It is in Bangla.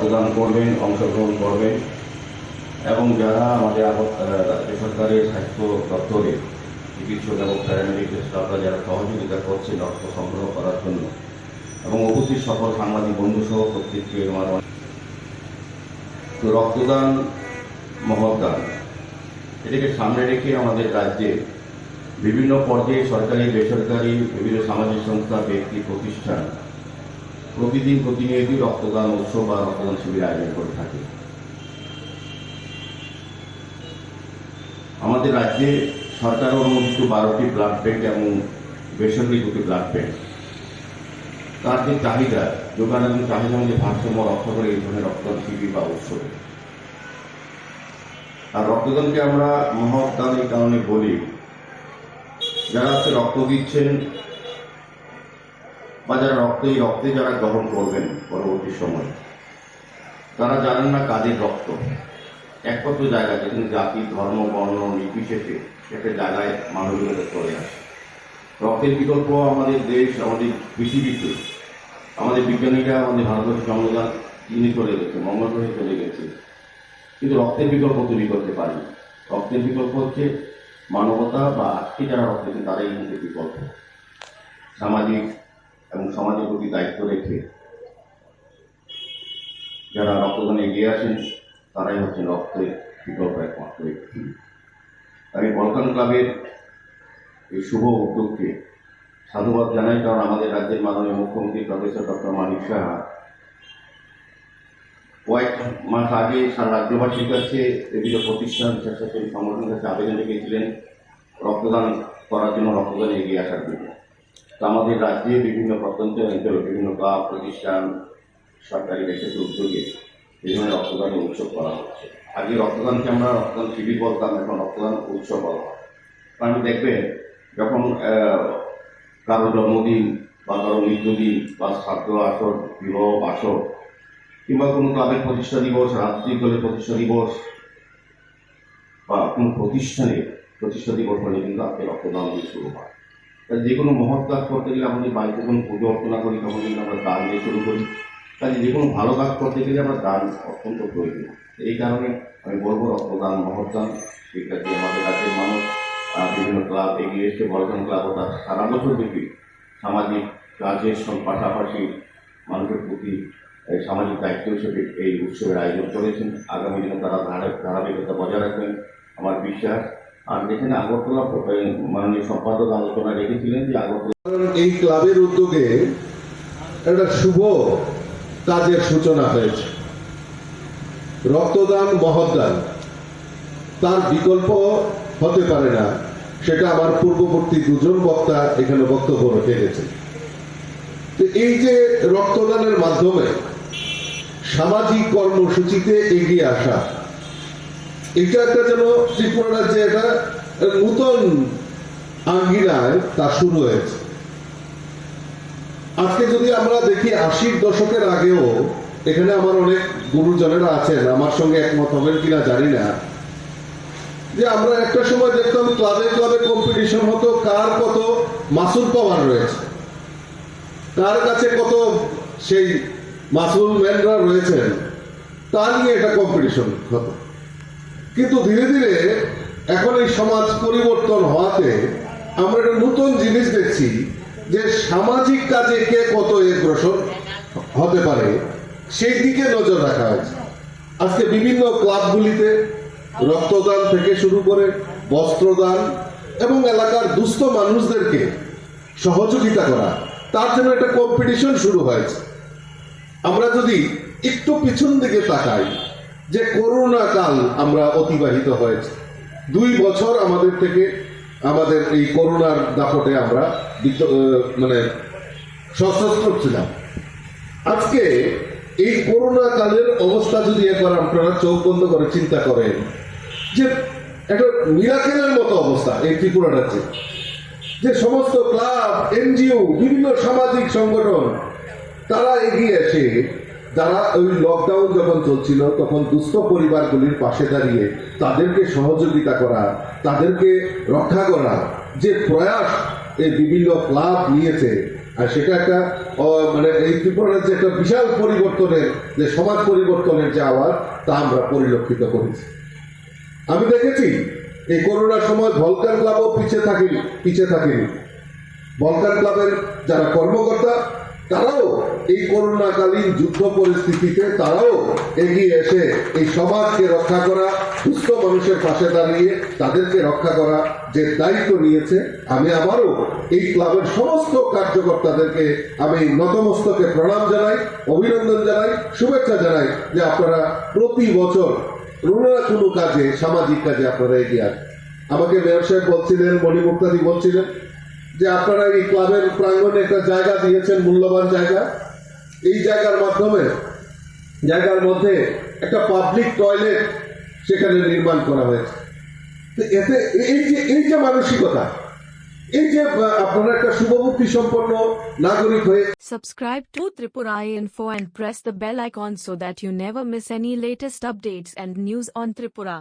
রক্তদান করবেন, অংশগ্রহণ করবেন এবং যারা আমাদের সরকারের স্বাস্থ্য দপ্তরে চিকিৎসক এবং প্যারামেডিক্যাল স্টাফরা যারা সহযোগিতা করছে রক্ত সংগ্রহ করার জন্য এবং উপস্থিত সকল সাংবাদিক বন্ধু সহ প্রত্যেককে আমার তো রক্তদান, মহৎদান, এটাকে সামনে রেখে আমাদের রাজ্যে বিভিন্ন পর্যায়ে সরকারি, বেসরকারি, বিভিন্ন সামাজিক সংস্থা, ব্যক্তি, প্রতিষ্ঠান প্রতিদিন প্রতিনিয়তই রক্তদান উৎসব বা রক্তদান শিবির আয়োজন করে থাকে। আমাদের রাজ্যে সরকার অনুমোদিত বারোটি ব্লাড ব্যাংক এবং বেসরকারি দুটি ব্লাড ব্যাংক তার যে চাহিদা যোগান এবং চাহিদা মধ্যে ভারসাম্য রক্ষা করে এই ধরনের রক্তদান শিবির বা উৎসব। আর রক্তদানকে আমরা মহৎদান এই কারণে বলি, যারা হচ্ছে রক্ত দিচ্ছেন বা যারা রক্ত, এই রক্তে যারা গ্রহণ করবেন পরবর্তী সময়, তারা জানেন না কাদের রক্ত। একমাত্র জায়গা যেখানে জাতি, ধর্ম, বর্ণ নির্বিশেষে একটা জায়গায় মানবিকতা চলে আসে। রক্তের বিকল্প আমাদের দেশ, আমাদের পৃথিবীতে, আমাদের বিজ্ঞানীরা, আমাদের ভারতবর্ষ সংবিধান তিনি চলে গেছে মঙ্গল গ্রহে চলে গেছে কিন্তু রক্তের বিকল্প তৈরি করতে পারি রক্তের বিকল্প হচ্ছে মানবতা বা আজকে যারা রক্ত তারাই কিন্তু বিকল্প। সামাজিক এবং সমাজের প্রতি দায়িত্ব রেখে যারা রক্তদানে এগিয়ে আসেন তারাই হচ্ছে রক্তের বিকল্প একমাত্র ব্যক্তি আমি বলকান ক্লাবের এই শুভ উদ্যোগকে সাধুবাদ জানাই, কারণ আমাদের রাজ্যের মাননীয় মুখ্যমন্ত্রী প্রফেসর ডক্টর মানিক সাহা কয়েক মাস আগে সারা রাজ্যবাসীর কাছে বিভিন্ন প্রতিষ্ঠান, স্বেচ্ছাসেবী সংগঠনের কাছে আবেদন রেখেছিলেন রক্তদান করার জন্য রক্তদানে এগিয়ে আসার জন্য। আমাদের রাজ্যে বিভিন্ন প্রত্যন্ত অঞ্চলে বিভিন্ন ক্লাব, প্রতিষ্ঠান, সরকারি বেসরকারি উদ্যোগে এই ধরনের রক্তদানের উৎসব করা হচ্ছে। আগে রক্তদানকে আমরা রক্তদান শিবির বলতাম, এখন রক্তদান উৎসব বলা হয়। কারণ দেখবেন, যখন কারও জন্মদিন বা কারও মৃত্যুদিন বা ছাত্র আসর, বিবাহ আসর কিংবা কোনো ক্লাবের প্রতিষ্ঠা দিবস রাজনৈতিক দলের প্রতিষ্ঠা দিবস, বা কোনো প্রতিষ্ঠানের প্রতিষ্ঠা দিবস হলে কিন্তু আজকে রক্তদান দিয়ে শুরু হয়। তাই যে কোনো মহৎ কাজ করতে গেলে আমাদের বাড়িতে কোনো পুজো অর্চনা করি, তখন কিন্তু আমরা দান দিয়ে শুরু করি। কাজে যে কোনো ভালো কাজ করতে গেলে আমরা দান অত্যন্ত প্রয়োজন। এই কারণে আমি বলব, রক্তদান, মহৎদান, শিক্ষার্থী আমাদের রাজ্যের মানুষ বিভিন্ন ক্লাব এগিয়ে এসে বড়জন ক্লাব তার সারা বছর ব্যাপী সামাজিক কাজের পাশাপাশি মানুষের প্রতি সামাজিক দায়িত্ব হিসেবে এই উৎসবের আয়োজন করেছেন। আগামী দিনে তারা ধারা- ধারাবাহিকতা বজায় রাখবেন। আমার বিশ্বাস আর যেখানে আগরতলা মাননীয় সম্পাদক আলোচনা রেখেছিলেন যে আগরতলা এই ক্লাবের উদ্যোগে একটা শুভ কাজের সূচনা হয়েছে। রক্তদান মহৎদান তার বিকল্প হতে পারে না, সেটা আমার পূর্ববর্তী দুজন বক্তা এখানে বক্তব্য রেখে গেছে তো এই যে রক্তদানের মাধ্যমে সামাজিক কর্মসূচিতে এগিয়ে আসা এটা একটা যেন ত্রিপুরা রাজ্যে একটা নূতন আঙ্গিনায় তা শুরু হয়েছে। আজকে যদি আমরা দেখি আশির দশকের আগেও, এখানে আমার অনেক গুরুজনেরা আছেন, আমার সঙ্গে একমত হবেন কিনা জানি না। যে আমরা একটা সময় দেখতাম ক্লাবে ক্লাবে কম্পিটিশন হতো, কার কত মাসুল পাওয়ার রয়েছে। কার কাছে কত সেই মাসুল ম্যানরা রয়েছেন, তা নিয়ে এটা কম্পিটিশন হতো। কিন্তু ধীরে ধীরে এখন এই সমাজ পরিবর্তন হওয়াতে আমরা একটা নতুন জিনিস দেখছি যে সামাজিক কাজে কে কত অগ্রসর হতে পারে, সেই দিকে নজর রাখা হয়েছে। আজকে বিভিন্ন ক্লাবগুলিতে রক্তদান থেকে শুরু করে বস্ত্রদান এবং এলাকার দুস্থ মানুষদেরকে সহযোগিতা করা, তার জন্য একটা কম্পিটিশন শুরু হয়েছে। আমরা যদি একটু পিছন দিকে তাকাই যে করোনা কাল আমরা অতিবাহিত হয়েছে। দুই বছর আমাদের থেকে আমাদের এই করোনার দাপটে আমরা মানে সশস্ত্র ছিলাম। আজকে এই করোনা কালের অবস্থা যদি একবার আপনারা চোখ বন্ধ করে চিন্তা করেন, যে একটা মিরাকেলের মতো অবস্থা এই ত্রিপুরা রাজ্যে। যে সমস্ত ক্লাব, এনজিও, বিভিন্ন সামাজিক সংগঠন, তারা এগিয়ে এসে যারা ওই লকডাউন যখন চলছিল, তখন দুস্থ পরিবারগুলির পাশে দাঁড়িয়ে তাদেরকে সহযোগিতা করা, তাদেরকে রক্ষা করা, যে প্রয়াস এই বিভিন্ন ক্লাব নিয়েছে, আর সেটা একটা মানে এই ত্রিপুরার যে একটা বিশাল পরিবর্তনের, যে সমাজ পরিবর্তনের যে আওয়াজ, তা আমরা পরিলক্ষিত করেছি। আমি দেখেছি, এই করোনার সময় ভলকার ক্লাবও পিছিয়ে থাকেনি পিছিয়ে থাকেনি। ভলকার ক্লাবের যারা কর্মকর্তা এই করোনাকালীন যুদ্ধ পরিস্থিতিতে তারাও এগিয়ে এসে এই সমাজকে রক্ষা করা সুস্থ মানুষের পাশে দাঁড়িয়ে তাদেরকে রক্ষা করা যে দায়িত্ব নিয়েছে, আমি আবারও এই ক্লাবের সমস্ত কার্যকর্তাদেরকে আমি নতমস্তকে প্রণাম জানাই, অভিনন্দন জানাই, শুভেচ্ছা জানাই যে আপনারা প্রতি বছর কোনো না কোনো কাজে, সামাজিক কাজে আপনারা এগিয়ে আসেন। আমাকে মেয়র সাহেব বলছিলেন মণিমুক্তাদি বলছিলেন যে আপনারা এই ক্লাবের প্রাঙ্গণে একটা জায়গা দিয়েছেন, মূল্যবান জায়গা। এই জায়গার মাধ্যমে জায়গার মধ্যে একটা পাবলিক টয়লেট সেখানে নির্মাণ করা হয়েছে এতে এই যে এই যে মানসিকতা এই যে আপনারা একটা শুভবুদ্ধি সম্পন্ন নাগরিক হয়ে Subscribe to Tripura Info and press the bell icon so that you never miss any latest updates and news on Tripura.